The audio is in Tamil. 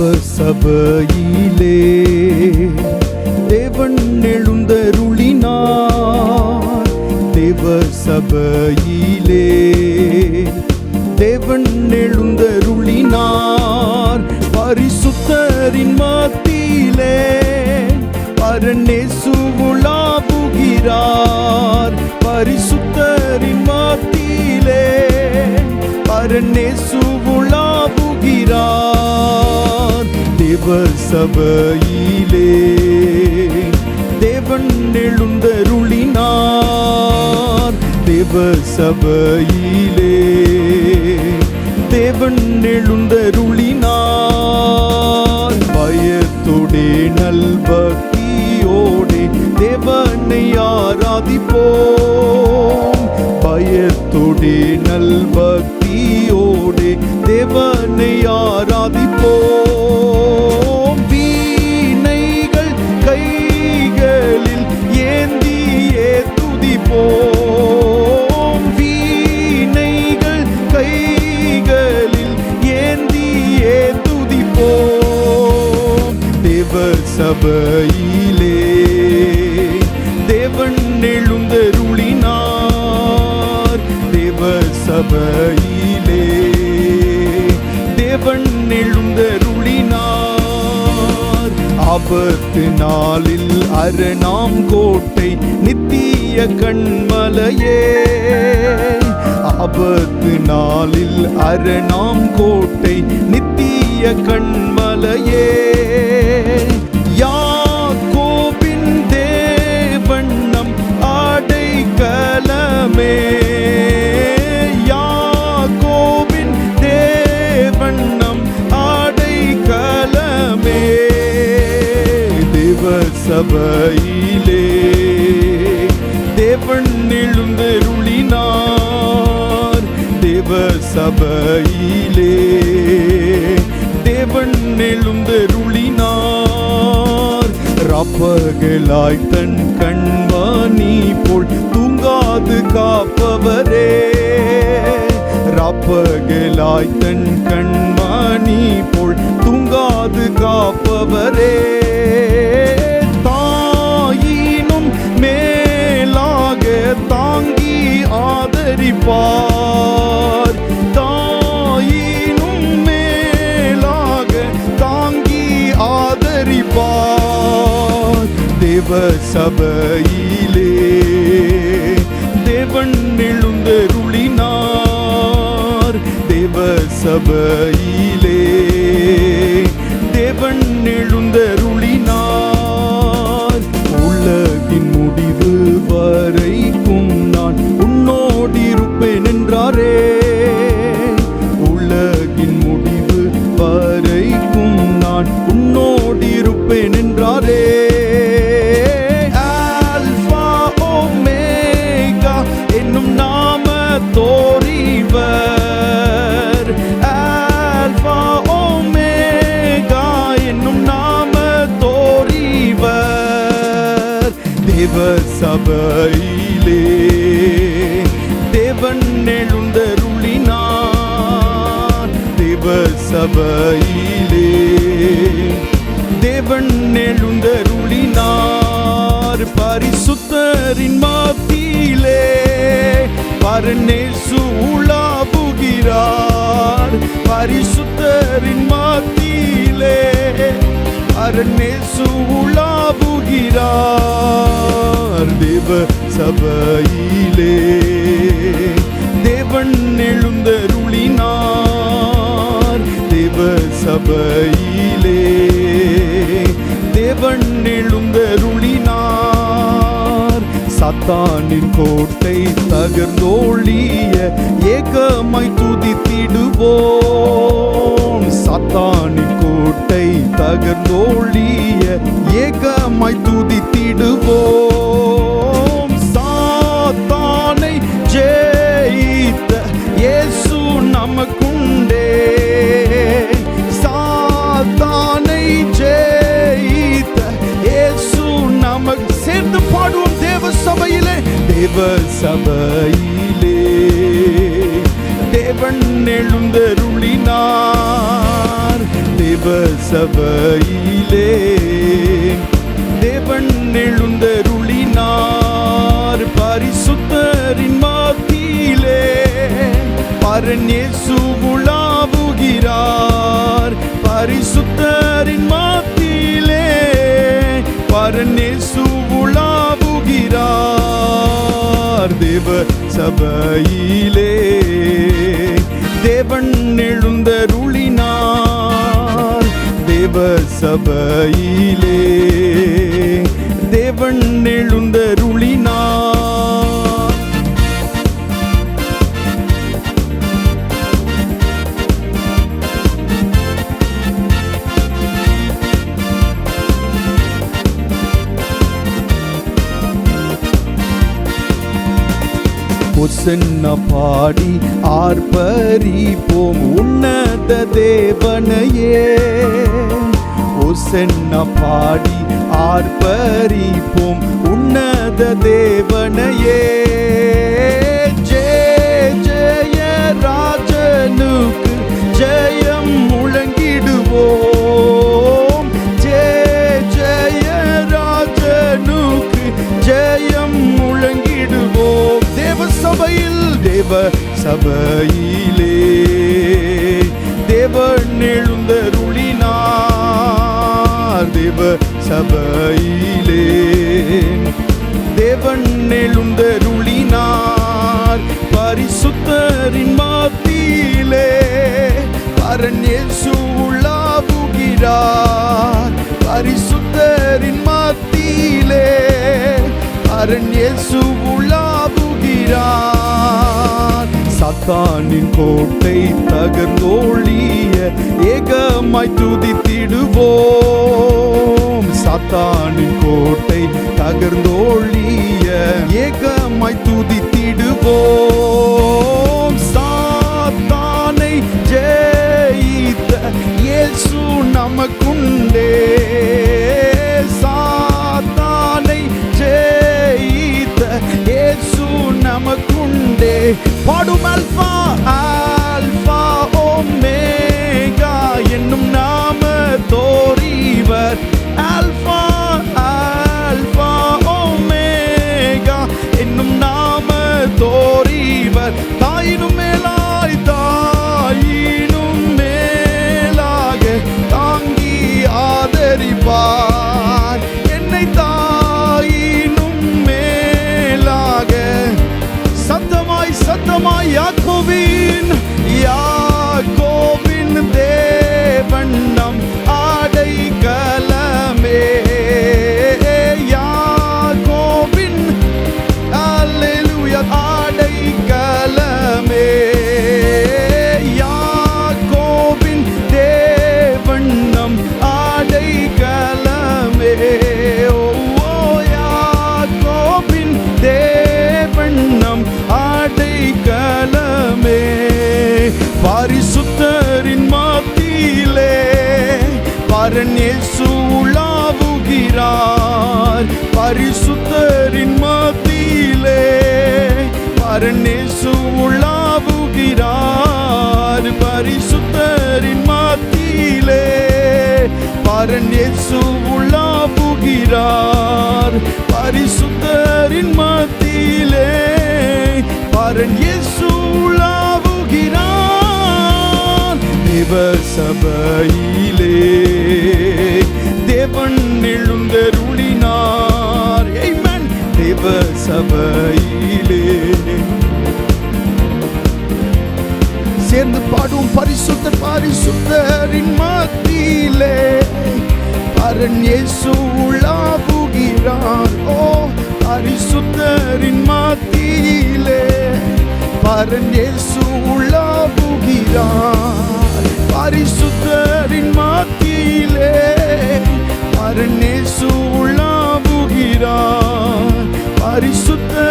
தேவ சபையிலே தேவன் எழுந்தருளினார். தேவ சபையிலே தேவன் எழுந்தருளினார். பரிசுத்தரின் மத்தியிலே பரநேசுகுலாபுகிறார் பரிசுத்தரின் மத்தியிலே பரநேசு சபையிலே. தேவன் எழுந்தருளினார். தேவ சபையிலே. தேவன் எழுந்தருளினார். பயத்தோடே நல்பக்தியோடே தேவனை ஆராதிப்போம். பயத்தோடே நல்பக்தியோடே தேவனை ஆராதிப்போம். தேவ சபையிலே. தேவன் எழுந்தருளினார் தேவ சபையிலே. தேவன் எழுந்தருளினார். ஆபத்து நாளில் அரணாம் கோட்டை நித்திய கண்மலையே. ஆபத்து நாளில் அரணாம் கோட்டை நித்திய கண்மலையே சபையிலே. தேவன் எழுந்தருளினார் தேவ சபையிலே. தேவன் எழுந்தருளினார் ரப்பகலாய் தன் கண்வாணி போல் தூங்காது காப்பவரே. ராப்பகலாய் தன் கண்வாணி போல் தூங்காது காப்பவரே. தேவ சபையிலே தேவன் எழுந்தருளினார் தேவ சபையில் தேவ சபையிலே. தேவன் எழுந்தருளினார். தேவ சபையிலே. தேவன் எழுந்தருளினார். பரிசுத்தரின் மாத்தியிலே பரநேசு சூழாபுகிறார் பரிசுத்தரின் மாத்தியிலே மத்தியிலே பரநேசு உலாவுகிறார் தேவ சபையிலே. தேவன் எழுந்தருளினார் தேவ சபையிலே. தேவன் எழுந்தருளினார் சத்தானின் கோட்டை தகர்ந்தோழிய ஏகமாய் துதித்திடுவோம். சத்தானின் கோட்டை தகர்ந்தோழிய தேவ சபையிலே. தேவன் எழுந்தருளினார். தேவ சபையிலே. தேவன் எழுந்தருளினார். பரிசுத்தரின் மாத்தியிலே பரன் இயேசு உலாவுகிறார். பரிசுத்தர் தேவ சபையிலே. தேவன் எழுந்தருளினார் தேவ சபையிலே. தேவன் எழுந்தரு ஒசன்ன பாடி ஆர்ப்பரிப்போம் உன்னத தேவனையே. ஒசன்ன பாடி ஆர்ப்பரிப்போம் உன்னத தேவனையே. தேவ சபையிலே. தேவன் எழுந்தருளினார் தேவ சபையிலே. தேவன் எழுந்தருளினார் பரிசுத்தரின் மாத்தியிலே. பரன் இயேசு உள்ளாவுகிறார் பரிசுத்தரின் மாத்தியிலே. பரன் இயேசு சாத்தானின் கோட்டை தகர்ந்தோழிய ஏகமாய் துதித்திடுவோம். சாத்தானின் கோட்டை தகர்ந்தோழிய ஏகமாய் துதித்திடுவோம். சாத்தானை ஜெயித்த இயேசு நமக்குண்டே. பரன் இயேசு உலாவுகிறார் பரிசுத்தரின் மாத்தியிலே பரன் இயேசு உலாவுகிறார் பரிசுத்தரின் மத்தியிலே பரன் இயேசு உலாவுகிறார் தேவ சபையிலே தேவன் எழுந்தருளினார் தேவ சபையிலே சேர்ந்து பாடும் பரிசுத்த பரிசுத்தரின் மத்தியிலே. அரண் இயேசு உலாவுகிறார் ஓ பரிசுத்தரின் மத்தியிலே. பரன் இயேசு உலாவுகிறார் பரிசுத்தரின் மத்தியிலே. பரன் இயேசு உலாவுகிறார் பரிசுத்தரின்